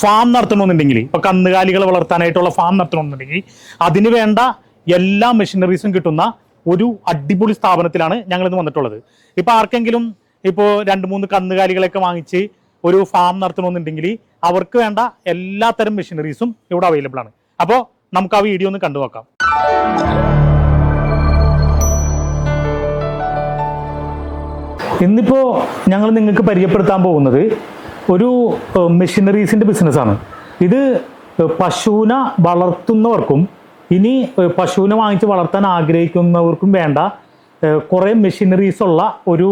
Farm നടത്തണമെന്നുണ്ടെങ്കിൽ ഇപ്പൊ കന്നുകാലികളെ വളർത്താനായിട്ടുള്ള farm നടത്തണമെന്നുണ്ടെങ്കിൽ അതിന് വേണ്ട എല്ലാ മെഷീനറീസും കിട്ടുന്ന ഒരു അടിപൊളി സ്ഥാപനത്തിലാണ് ഞങ്ങൾ ഇന്ന് വന്നിട്ടുള്ളത്. ഇപ്പൊ ആർക്കെങ്കിലും ഇപ്പോൾ രണ്ട് മൂന്ന് കന്നുകാലികളൊക്കെ വാങ്ങിച്ച് ഒരു ഫാം നടത്തണമെന്നുണ്ടെങ്കിൽ അവർക്ക് വേണ്ട എല്ലാത്തരം മെഷീനറീസും ഇവിടെ അവൈലബിൾ ആണ്. അപ്പോൾ നമുക്ക് ആ വീഡിയോ ഒന്ന് കണ്ടു നോക്കാം. ഇന്നിപ്പോ ഞങ്ങൾ നിങ്ങൾക്ക് പരിചയപ്പെടുത്താൻ പോകുന്നത് ഒരു മെഷീനറീസിന്റെ ബിസിനസ്സാണ് ഇത് പശുവിനെ വളർത്തുന്നവർക്കും ഇനി പശുവിനെ വാങ്ങിച്ച് വളർത്താൻ ആഗ്രഹിക്കുന്നവർക്കും വേണ്ട കുറേ മെഷീനറീസ് ഉള്ള ഒരു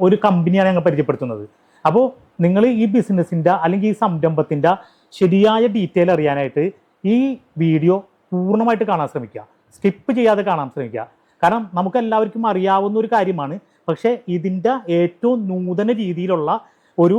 ഒരു കമ്പനിയാണ് ഞങ്ങൾ പരിചയപ്പെടുത്തുന്നത്. അപ്പോൾ നിങ്ങൾ ഈ ബിസിനസ്സിന്റെ അല്ലെങ്കിൽ ഈ സംരംഭത്തിന്റെ ശരിയായ ഡീറ്റെയിൽ അറിയാനായിട്ട് ഈ വീഡിയോ പൂർണമായിട്ട് കാണാൻ ശ്രമിക്കുക. സ്കിപ്പ് ചെയ്യാതെ കാണാൻ ശ്രമിക്കുക. കാരണം നമുക്ക് എല്ലാവർക്കും അറിയാവുന്ന ഒരു കാര്യമാണ്. പക്ഷേ ഇതിന്റെ ഏറ്റവും നൂതന രീതിയിലുള്ള ഒരു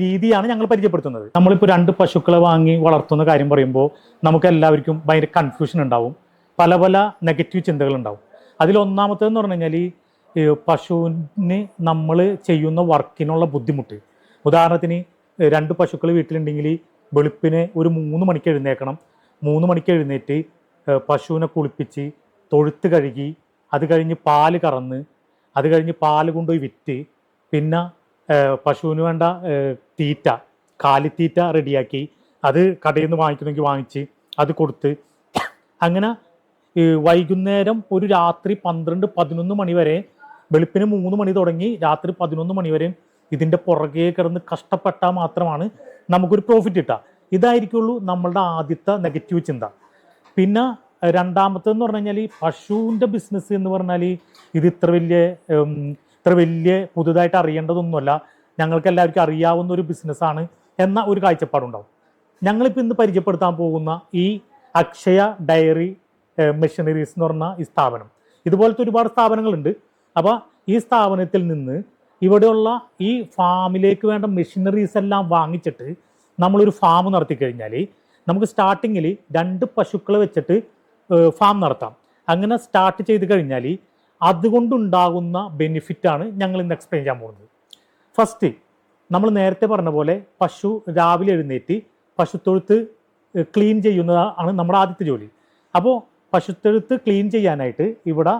രീതിയാണ് ഞങ്ങൾ പരിചയപ്പെടുത്തുന്നത്. നമ്മളിപ്പോൾ രണ്ട് പശുക്കളെ വാങ്ങി വളർത്തുന്ന കാര്യം പറയുമ്പോൾ നമുക്ക് എല്ലാവർക്കും ഭയങ്കര കൺഫ്യൂഷൻ ഉണ്ടാവും. പല പല നെഗറ്റീവ് ചിന്തകൾ ഉണ്ടാവും അതിൽ ഒന്നാമത്തേന്ന് പറഞ്ഞു കഴിഞ്ഞാൽ ഈ പശുവിന് നമ്മൾ ചെയ്യുന്ന വർക്കിനുള്ള ബുദ്ധിമുട്ട്. ഉദാഹരണത്തിന് രണ്ട് പശുക്കൾ വീട്ടിലുണ്ടെങ്കിൽ വെളുപ്പിന് ഒരു മൂന്ന് മണിക്ക് എഴുന്നേക്കണം മൂന്ന് മണിക്ക് എഴുന്നേറ്റ് പശുവിനെ കുളിപ്പിച്ച് തൊഴുത്ത് കഴുകി അത് കഴിഞ്ഞ് പാൽ കറന്ന് അത് കഴിഞ്ഞ് പാൽ കൊണ്ടുപോയി വിറ്റ് പിന്നെ പശുവിന് വേണ്ട തീറ്റ കാലിത്തീറ്റ റെഡിയാക്കി. അത് കടയിൽ നിന്ന് വാങ്ങിക്കുന്നെങ്കിൽ വാങ്ങിച്ച് അത് കൊടുത്ത് അങ്ങനെ വൈകുന്നേരം ഒരു രാത്രി പന്ത്രണ്ട് പതിനൊന്ന് മണി വരെ വെളുപ്പിന് മൂന്ന് മണി തുടങ്ങി രാത്രി പതിനൊന്ന് മണി വരെയും ഇതിന്റെ പുറകെ കിടന്ന് കഷ്ടപ്പെട്ടാൽ മാത്രമാണ് നമുക്കൊരു പ്രോഫിറ്റ് കിട്ടുക. ഇതായിരിക്കുള്ളൂ നമ്മളുടെ ആദ്യത്തെ നെഗറ്റീവ് ചിന്ത. പിന്നെ രണ്ടാമത്തേന്ന് പറഞ്ഞു കഴിഞ്ഞാൽ പശുവിന്റെ ബിസിനസ് എന്ന് പറഞ്ഞാൽ ഇത് ഇത്ര വലിയ ഉം, ഇത്ര വലിയ പുതുതായിട്ട് അറിയേണ്ടതൊന്നുമല്ല. ഞങ്ങൾക്ക് എല്ലാവർക്കും അറിയാവുന്ന ഒരു ബിസിനസ്സാണ് എന്ന ഒരു കാഴ്ചപ്പാടുണ്ടാവും. ഞങ്ങളിപ്പോൾ ഇന്ന് പരിചയപ്പെടുത്താൻ പോകുന്ന ഈ അക്ഷയ ഡയറി മെഷീനറീസ് എന്ന് പറഞ്ഞ ഈ സ്ഥാപനം. ഇതുപോലത്തെ ഒരുപാട് സ്ഥാപനങ്ങളുണ്ട്. അപ്പോൾ ഈ സ്ഥാപനത്തിൽ നിന്ന് ഇവിടെയുള്ള ഈ ഫാമിലേക്ക് വേണ്ട മെഷീനറീസ് എല്ലാം വാങ്ങിച്ചിട്ട് നമ്മളൊരു ഫാം നടത്തി കഴിഞ്ഞാൽ നമുക്ക് സ്റ്റാർട്ടിങ്ങിൽ രണ്ട് പശുക്കളെ വെച്ചിട്ട് ഫാം നടത്താം. അങ്ങനെ സ്റ്റാർട്ട് ചെയ്ത് കഴിഞ്ഞാൽ അതുകൊണ്ടുണ്ടാകുന്ന ബെനിഫിറ്റാണ് ഞങ്ങൾ ഇന്ന് എക്സ്പ്ലെയിൻ ചെയ്യാൻ പോകുന്നത്. ഫസ്റ്റ് നമ്മൾ നേരത്തെ പറഞ്ഞ പോലെ പശു രാവിലെ എഴുന്നേറ്റ് പശുത്തൊഴുത്ത് ക്ലീൻ ചെയ്യുന്നതാണ് നമ്മുടെ ആദ്യത്തെ ജോലി. അപ്പോൾ പശുത്തൊഴുത്ത് ക്ലീൻ ചെയ്യാനായിട്ട് ഇവിടെ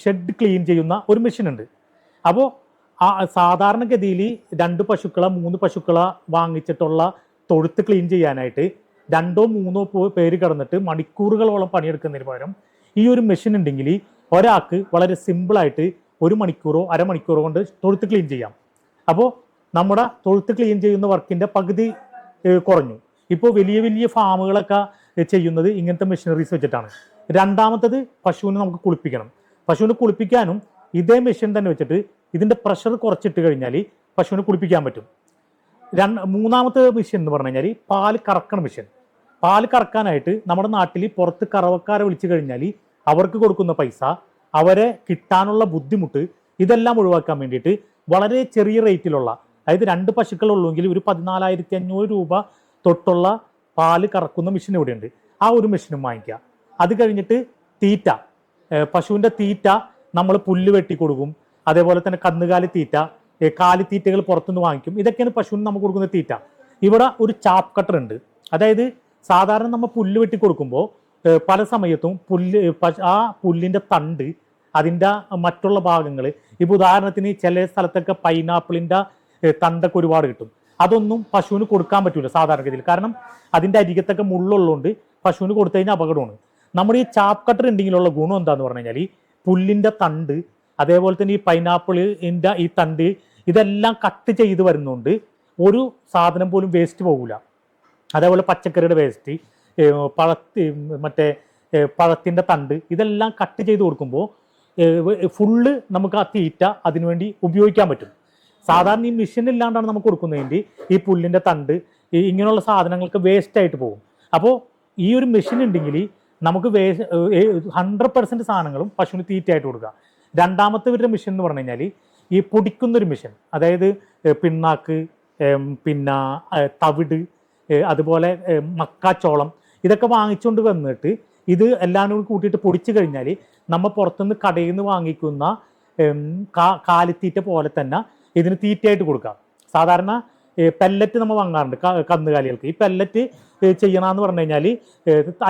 ഷെഡ് ക്ലീൻ ചെയ്യുന്ന ഒരു മെഷീൻ ഉണ്ട്. അപ്പോൾ ആ സാധാരണഗതിയിൽ രണ്ട് പശുക്കളെ മൂന്ന് പശുക്കളെ വാങ്ങിച്ചിട്ടുള്ള തൊഴുത്ത് ക്ലീൻ ചെയ്യാനായിട്ട് രണ്ടോ മൂന്നോ പേര് കിടന്നിട്ട് മണിക്കൂറുകളോളം പണിയെടുക്കുന്നതിന് പകരം ഈ ഒരു മെഷീൻ ഉണ്ടെങ്കിൽ ഒരാൾക്ക് വളരെ സിമ്പിളായിട്ട് ഒരു മണിക്കൂറോ അരമണിക്കൂറോ കൊണ്ട് തൊഴുത്ത് ക്ലീൻ ചെയ്യാം. അപ്പോൾ നമ്മുടെ തൊഴുത്ത് ക്ലീൻ ചെയ്യുന്ന വർക്കിന്റെ പകുതി കുറഞ്ഞു. ഇപ്പോൾ വലിയ വലിയ ഫാമുകളൊക്കെ ചെയ്യുന്നത് ഇങ്ങനത്തെ മെഷീനറീസ് വെച്ചിട്ടാണ്. രണ്ടാമത്തത് പശുവിനെ നമുക്ക് കുളിപ്പിക്കണം. പശുവിനെ കുളിപ്പിക്കാനും ഇതേ മെഷീൻ തന്നെ വെച്ചിട്ട് ഇതിന്റെ പ്രഷർ കുറച്ചിട്ട് കഴിഞ്ഞാൽ പശുവിനെ കുളിപ്പിക്കാൻ പറ്റും. രണ്ട് മൂന്നാമത്തെ മെഷീൻ എന്ന് പറഞ്ഞു കഴിഞ്ഞാൽ പാൽ കറക്കണ മെഷീൻ പാൽ കറക്കാനായിട്ട് നമ്മുടെ നാട്ടിൽ പുറത്ത് കറവക്കാരെ വിളിച്ചു കഴിഞ്ഞാൽ അവർക്ക് കൊടുക്കുന്ന പൈസ അവരെ കിട്ടാനുള്ള ബുദ്ധിമുട്ട് ഇതെല്ലാം ഒഴിവാക്കാൻ വേണ്ടിയിട്ട് വളരെ ചെറിയ റേറ്റിലുള്ള അതായത് രണ്ട് പശുക്കൾ ഉള്ളുവെങ്കിൽ ഒരു പതിനാലായിരത്തി അഞ്ഞൂറ് രൂപ തൊട്ടുള്ള പാൽ കറക്കുന്ന മെഷീൻ ഇവിടെയുണ്ട്. ആ ഒരു മെഷീനും വാങ്ങിക്കുക. അത് കഴിഞ്ഞിട്ട് തീറ്റ. പശുവിന്റെ തീറ്റ നമ്മൾ പുല്ല് വെട്ടി കൊടുക്കും. അതേപോലെ തന്നെ കന്നുകാലി തീറ്റ കാലി തീറ്റകൾ പുറത്തുനിന്ന് വാങ്ങിക്കും. ഇതൊക്കെയാണ് പശുവിന് നമുക്ക് കൊടുക്കുന്ന തീറ്റ. ഇവിടെ ഒരു ചാപ്പ് കട്ടർ ഉണ്ട് അതായത് സാധാരണ നമ്മൾ പുല്ല് വെട്ടി കൊടുക്കുമ്പോൾ പല സമയത്തും പുല്ല് ആ പുല്ലിന്റെ തണ്ട് അതിന്റെ മറ്റുള്ള ഭാഗങ്ങൾ ഇപ്പോൾ ഉദാഹരണത്തിന് ചില സ്ഥലത്തൊക്കെ പൈനാപ്പിളിന്റെ തണ്ടൊക്കെ ഒരുപാട് കിട്ടും. അതൊന്നും പശുവിന് കൊടുക്കാൻ പറ്റില്ല സാധാരണഗതിയിൽ. കാരണം അതിന്റെ അരികത്തൊക്കെ മുള്ളുള്ളതുകൊണ്ട് പശുവിന് കൊടുത്തു കഴിഞ്ഞാൽ അപകടമാണ്. നമ്മുടെ ഈ ചാപ്പ് കട്ടർ ഉണ്ടെങ്കിലുള്ള ഗുണം എന്താന്ന് പറഞ്ഞു കഴിഞ്ഞാൽ ഈ പുല്ലിന്റെ തണ്ട് അതേപോലെ തന്നെ ഈ പൈനാപ്പിളിന്റെ ഈ തണ്ട് ഇതെല്ലാം കട്ട് ചെയ്ത് വരുന്നതുകൊണ്ട് ഒരു സാധനം പോലും വേസ്റ്റ് പോകില്ല അതേപോലെ പച്ചക്കറിയുടെ വേസ്റ്റ് പഴത്തി മറ്റേ പഴത്തിന്റെ തണ്ട് ഇതെല്ലാം കട്ട് ചെയ്ത് കൊടുക്കുമ്പോൾ ഫുള്ള് നമുക്ക് ആ തീറ്റ അതിനുവേണ്ടി ഉപയോഗിക്കാൻ പറ്റും. സാധാരണ ഈ മെഷീൻ ഇല്ലാണ്ടാണ് നമുക്ക് കൊടുക്കുന്നതിന്റെ ഈ പുല്ലിന്റെ തണ്ട് ഇങ്ങനെയുള്ള സാധനങ്ങൾക്ക് വേസ്റ്റ് ആയിട്ട് പോകും. അപ്പോൾ ഈ ഒരു മെഷീൻ ഉണ്ടെങ്കിൽ നമുക്ക് വേസ്റ്റ് ഹൺഡ്രഡ് പെർസെന്റ് സാധനങ്ങളും പശുവിന് തീറ്റയായിട്ട് കൊടുക്കുക രണ്ടാമത്തെ ഒരു മെഷീൻ എന്ന് പറഞ്ഞു കഴിഞ്ഞാൽ ഈ പൊടിക്കുന്നൊരു മെഷീൻ അതായത് പിണ്ണാക്ക് പിന്നെ തവിട് അതുപോലെ മക്കാച്ചോളം ഇതൊക്കെ വാങ്ങിച്ചുകൊണ്ട് വന്നിട്ട് ഇത് എല്ലാം കൂടി കൂട്ടിയിട്ട് പൊടിച്ചു കഴിഞ്ഞാൽ നമ്മൾ പുറത്തുനിന്ന് കടയിൽ നിന്ന് വാങ്ങിക്കുന്ന കാലിത്തീറ്റ പോലെ തന്നെ ഇതിന് തീറ്റയായിട്ട് കൊടുക്കാം. സാധാരണ പെല്ലറ്റ് നമ്മൾ വാങ്ങാറുണ്ട് കന്നുകാലികൾക്ക്. ഈ പെല്ലറ്റ് ചെയ്യണമെന്ന് പറഞ്ഞു കഴിഞ്ഞാൽ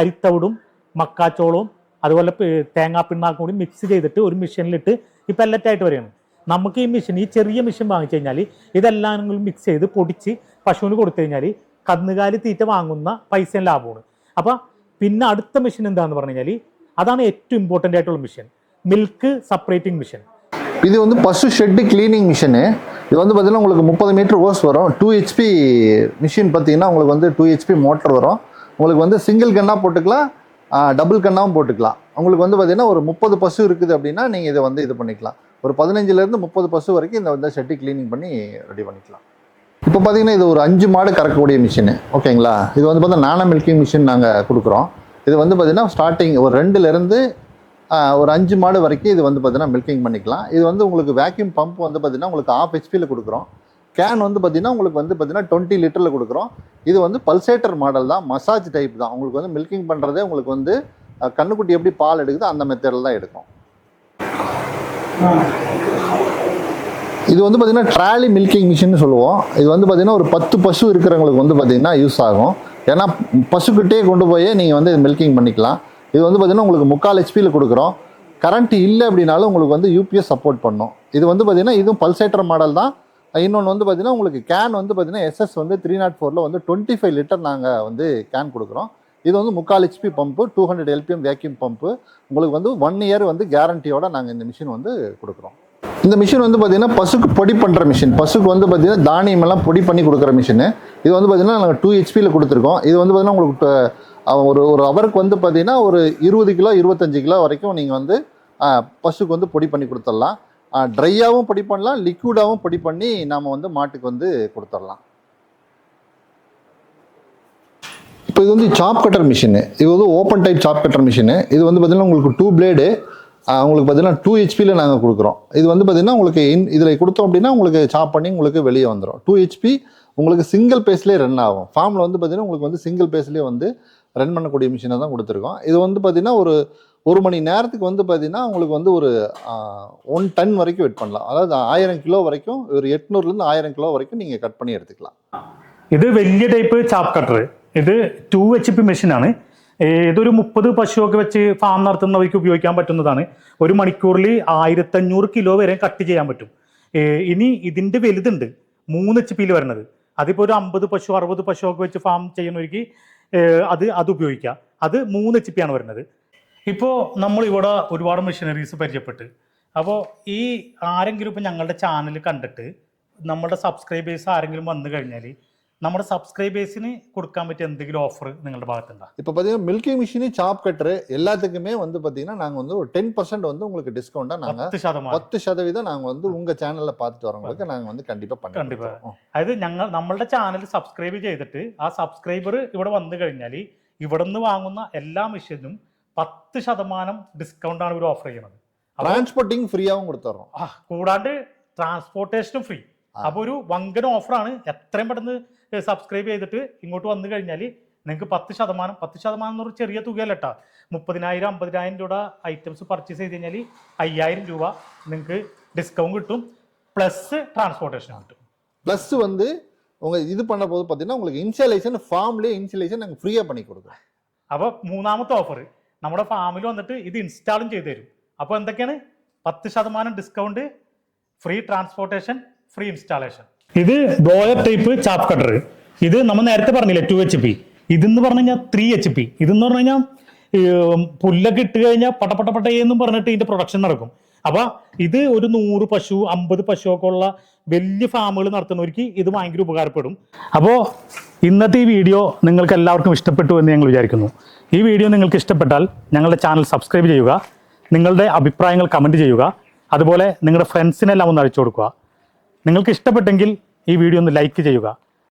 അരിത്തവിടും മക്കാച്ചോളവും അതുപോലെ തേങ്ങാപ്പിണ്ണാക്കും കൂടി മിക്സ് ചെയ്തിട്ട് ഒരു മെഷീനിലിട്ട് ഈ പെല്ലറ്റായിട്ട് വരികയാണ് നമുക്ക് ഈ മെഷീൻ ഈ ചെറിയ മെഷീൻ വാങ്ങിച്ചു കഴിഞ്ഞാൽ ഇതെല്ലാം മിക്സ് ചെയ്ത് പൊടിച്ച് പശുവിന് കൊടുത്തു കഴിഞ്ഞാൽ കന്നുകാലി തീറ്റ വാങ്ങുന്ന പൈസയും ലാഭമാണ്. അപ്പം പിന്നെ അടുത്ത മെഷീൻ എന്താണെന്ന് പറഞ്ഞു കഴിഞ്ഞാൽ അതാണ് ഏറ്റവും ഇമ്പോർട്ടൻ്റ് ആയിട്ടുള്ള മെഷീൻ മിൽക്ക് സെപ്പറേറ്റിംഗ് മെഷീൻ இது வந்து பசு ஷெட்டு கிளீனிங் மிஷினு இது வந்து பார்த்தீங்கன்னா உங்களுக்கு முப்பது மீட்டர் ஓஸ் வரும் டூ ஹெச்பி மிஷின் பார்த்தீங்கன்னா உங்களுக்கு வந்து டூ ஹெச்பி மோட்டர் வரும் உங்களுக்கு வந்து சிங்கிள் கன்னாக போட்டுக்கலாம் டபுள் கன்னாவும் போட்டுக்கலாம் உங்களுக்கு வந்து பார்த்தீங்கன்னா ஒரு முப்பது பசு இருக்குது அப்படின்னா நீங்கள் இதை வந்து இது பண்ணிக்கலாம் ஒரு பதினஞ்சுலேருந்து முப்பது பசு வரைக்கும் இந்த வந்து ஷெட்டு கிளீனிங் பண்ணி ரெடி பண்ணிக்கலாம் இப்போ பார்த்தீங்கன்னா இது ஒரு அஞ்சு மாடு கறக்கக்கூடிய மிஷினு. ஓகேங்களா? இது வந்து பார்த்தா நானா மில்கிங் மிஷின் நாங்கள் கொடுக்குறோம். இது வந்து பார்த்தீங்கன்னா ஸ்டார்டிங் ஒரு ரெண்டுலேருந்து ஒரு அஞ்சு மாடு வரைக்கும் இது வந்து பார்த்தீங்கன்னா மில்கிங் பண்ணிக்கலாம். இது வந்து உங்களுக்கு வேக்யூம் பம்ப் வந்து பார்த்தீங்கன்னா உங்களுக்கு ஆஃப் ஹெச்பியில் கொடுக்குறோம். கேன் வந்து பார்த்தீங்கன்னா உங்களுக்கு வந்து பார்த்தீங்கன்னா டுவெண்ட்டி லிட்டரில் கொடுக்குறோம். இது வந்து பல்சேட்டர் மாடல் தான் மசாஜ் டைப் தான். உங்களுக்கு வந்து மில்கிங் பண்ணுறதே உங்களுக்கு வந்து கண்ணுக்குட்டி எப்படி பால் எடுக்குதோ அந்த மெத்தடில் தான் எடுக்கும். இது வந்து பார்த்தீங்கன்னா ட்ராலி மில்கிங் மிஷின் சொல்லுவோம். இது வந்து பார்த்தீங்கன்னா ஒரு பத்து பசு இருக்கிறவங்களுக்கு வந்து பார்த்தீங்கன்னா யூஸ் ஆகும். ஏன்னா பசுக்கிட்டே கொண்டு போய் நீங்கள் வந்து மில்கிங் பண்ணிக்கலாம். இது வந்து பார்த்தீங்கன்னா உங்களுக்கு முக்கால் ஹெச்பியில் கொடுக்குறோம். கரண்ட் இல்லை அப்படின்னாலும் உங்களுக்கு வந்து யூபிஎஸ் சப்போர்ட் பண்ணும். இது வந்து பார்த்தீங்கன்னா இதுவும் பல்சேட்டர் மாடல் தான். இன்னொன்று வந்து பார்த்தீங்கன்னா உங்களுக்கு கேன் வந்து பார்த்தீங்கன்னா எஸ்எஸ் வந்து த்ரீ நாட் ஃபோரில் வந்து டுவெண்ட்டி ஃபைவ் லிட்டர் நாங்கள் வந்து கேன் கொடுக்குறோம். இது வந்து முக்கால் HP pump two hundred LPM vacuum pump உங்களுக்கு வந்து ஒன் இயர் வந்து கேரண்டியோட நாங்கள் இந்த மிஷின் வந்து கொடுக்குறோம். இந்த மிஷின் வந்து பார்த்தீங்கன்னா பசுக்கு பொடி பண்ணுற மிஷின். பசுக்கு வந்து பார்த்தீங்கன்னா தானியம் எல்லாம் பொடி பண்ணி கொடுக்குற மிஷின். இது வந்து பார்த்தீங்கன்னா நாங்கள் டூ ஹெச்பியில் கொடுத்துருக்கோம். இது வந்து பார்த்தீங்கன்னா உங்களுக்கு ஒரு ஒரு அவருக்கு வந்து பார்த்தீங்கன்னா ஒரு இருபது கிலோ இருபத்தஞ்சு கிலோ வரைக்கும் நீங்கள் வந்து பசுக்கு வந்து பொடி பண்ணி கொடுத்துடலாம். ட்ரையாகவும் பொடி பண்ணலாம் லிக்விடாகவும் பொடி பண்ணி நாம் வந்து மாட்டுக்கு வந்து கொடுத்துடலாம். இப்போ இது வந்து சாப் கட்டர் மிஷினு இது வந்து open type chop cutter machine இது வந்து பார்த்தீங்கன்னா உங்களுக்கு டூ பிளேடு உங்களுக்கு பார்த்தீங்கன்னா டூ ஹெச்பியில் நாங்கள் கொடுக்குறோம் இது வந்து பார்த்தீங்கன்னா உங்களுக்கு இன் இதில் கொடுத்தோம் அப்படின்னா உங்களுக்கு சாப் பண்ணி உங்களுக்கு வெளியே வந்துடும் டூ ஹெச்பி உங்களுக்கு சிங்கிள் பேஸ்லேயே ரன் ஆகும் ஃபார்மில் வந்து பார்த்தீங்கன்னா உங்களுக்கு வந்து சிங்கிள் பேஸ்லேயே வந்து ரன் பண்ணக்கூடிய மிஷினை தான் கொடுத்துருக்கோம் இது வந்து பார்த்தீங்கன்னா ஒரு ஒரு மணி நேரத்துக்கு வந்து பார்த்தீங்கன்னா உங்களுக்கு வந்து ஒரு ஒன் டன் வரைக்கும் வெயிட் பண்ணலாம் அதாவது ஆயிரம் கிலோ வரைக்கும் ஒரு எட்நூறுலேருந்து ஆயிரம் கிலோ வரைக்கும் நீங்கள் கட் பண்ணி எடுத்துக்கலாம் ഇത് വലിയ ടൈപ്പ് ചാപ്പ് കട്ടർ ഇത് ടു എച്ച് പി മെഷീനാണ് ഇതൊരു മുപ്പത് പശുവൊക്കെ വെച്ച് ഫാം നടത്തുന്നവർക്ക് ഉപയോഗിക്കാൻ പറ്റുന്നതാണ്. ഒരു മണിക്കൂറിൽ ആയിരത്തഞ്ഞൂറ് കിലോ വരെ കട്ട് ചെയ്യാൻ പറ്റും. ഇനി ഇതിന്റെ വലുതുണ്ട്. മൂന്ന് എച്ച് പിയിൽ വരുന്നത് അതിപ്പോൾ ഒരു അമ്പത് പശു അറുപത് പശുവൊക്കെ വെച്ച് ഫാം ചെയ്യുന്നവർക്ക് അത് അത് ഉപയോഗിക്കാം. അത് മൂന്ന് എച്ച് പി ആണ് വരുന്നത് ഇപ്പോൾ നമ്മൾ ഇവിടെ ഒരുപാട് മെഷീനറീസ് പരിചയപ്പെട്ട്. അപ്പോൾ ഈ ആരെങ്കിലും ഇപ്പോൾ ഞങ്ങളുടെ ചാനൽ കണ്ടിട്ട് നമ്മുടെ സബ്സ്ക്രൈബേഴ്സ് ആരെങ്കിലും വന്നു കഴിഞ്ഞാൽ നമ്മുടെ സബ്സ്ക്രൈബേഴ്സിന് കൊടുക്കാൻ പറ്റിയ എന്തെങ്കിലും ഓഫർ നിങ്ങളുടെ ഭാഗത്തുണ്ടോ இப்போ பார்த்தீங்கன்னா மில்கி மிஷினு சாப் கட்டரு எல்லாத்துக்குமே வந்து பார்த்தீங்கன்னா நாங்கள் வந்து ஒரு டென் பர்சன்ட் வந்து உங்களுக்கு டிஸ்கவுண்ட்டாக நாங்கள் പത്ത് ശതമാനം பத்து சதவீதம் நாங்கள் வந்து உங்கள் சேனலில் பார்த்துட்டு வரவங்களுக்கு நாங்கள் வந்து கண்டிப்பாக பண்ணி கண்டிப்பா. கொடுத்துருவோம். അതായത് ഞങ്ങൾ നമ്മളുടെ ചാനൽ സബ്സ്ക്രൈബ് ചെയ്തിട്ട് ആ സബ്സ്ക്രൈബർ ഇവിടെ വന്നു കഴിഞ്ഞാൽ ഇവിടെ നിന്ന് വാങ്ങുന്ന എല്ലാ മെഷീനും പത്ത് ശതമാനം ഡിസ്കൗണ്ട് ആണ് ഇവർ ഓഫർ ചെയ്യുന്നത് അപ്പൊ டிரான்ஸ்போர்ட்டிங் ஃப்ரீயாகவும் கொடுத்துட்றோம் ആ, കൂടാണ്ട് ട്രാൻസ്പോർട്ടേഷനും ഫ്രീ ആ. അപ്പൊ ഒരു വങ്കൻ ഓഫറാണ് എത്രയും പെട്ടെന്ന് സബ്സ്ക്രൈബ് ചെയ്തിട്ട് ഇങ്ങോട്ട് വന്നു കഴിഞ്ഞാൽ നിങ്ങൾക്ക് പത്ത് ശതമാനം പത്ത് ശതമാനം എന്ന് പറഞ്ഞാൽ ചെറിയ തുകയല്ല കേട്ടോ മുപ്പതിനായിരം അമ്പതിനായിരം രൂപ ഐറ്റംസ് പർച്ചേസ് ചെയ്ത് കഴിഞ്ഞാൽ അയ്യായിരം രൂപ നിങ്ങൾക്ക് ഡിസ്കൗണ്ട് കിട്ടും പ്ലസ് ട്രാൻസ്പോർട്ടേഷൻ കിട്ടും ப்ளஸ் வந்து உங்கள் இது பண்ண போது பார்த்தீங்கன்னா உங்களுக்கு இன்ஸ்டாலேஷன் ஃபார்ம்லேயே இன்ஸ்டாலேஷன் நாங்கள் ஃப்ரீயாக பண்ணி கொடுக்குறோம் അപ്പോൾ മൂന്നാമത്തെ ഓഫർ നമ്മുടെ ഫാമിൽ വന്നിട്ട് ഇത് ഇൻസ്റ്റാളും ചെയ്തു തരും അപ്പോൾ എന്തൊക്കെയാണ് പത്ത് ശതമാനം discount free transportation free installation ഇത് ബോയർ ടൈപ്പ് ചാപ്പ് കട്ടർ. ഇത് നമ്മൾ നേരത്തെ പറഞ്ഞില്ലേ ടു എച്ച് പി ഇതെന്ന് പറഞ്ഞു കഴിഞ്ഞാൽ ത്രീ എച്ച് പി ഇതെന്ന് പറഞ്ഞു കഴിഞ്ഞാൽ പുല്ലൊക്കെ ഇട്ട് കഴിഞ്ഞാൽ പട്ടപ്പട്ട പട്ടയെന്നും പറഞ്ഞിട്ട് ഇതിന്റെ പ്രൊഡക്ഷൻ നടക്കും. അപ്പൊ ഇത് ഒരു നൂറ് പശു അമ്പത് പശു ഒക്കെ ഉള്ള വലിയ ഫാമുകൾ നടത്തുന്നവർക്ക് ഇത് ഭയങ്കര ഉപകാരപ്പെടും. അപ്പോൾ ഇന്നത്തെ ഈ വീഡിയോ നിങ്ങൾക്ക് എല്ലാവർക്കും ഇഷ്ടപ്പെട്ടു എന്ന് ഞങ്ങൾ വിചാരിക്കുന്നു. ഈ വീഡിയോ നിങ്ങൾക്ക് ഇഷ്ടപ്പെട്ടാൽ ഞങ്ങളുടെ ചാനൽ സബ്സ്ക്രൈബ് ചെയ്യുക നിങ്ങളുടെ അഭിപ്രായങ്ങൾ കമന്റ് ചെയ്യുക അതുപോലെ നിങ്ങളുടെ ഫ്രണ്ട്സിനെല്ലാം ഒന്ന് അയച്ചു കൊടുക്കുക. നിങ്ങൾക്ക് ഇഷ്ടപ്പെട്ടെങ്കിൽ ഈ വീഡിയോ ഒന്ന് ലൈക്ക് ചെയ്യുക.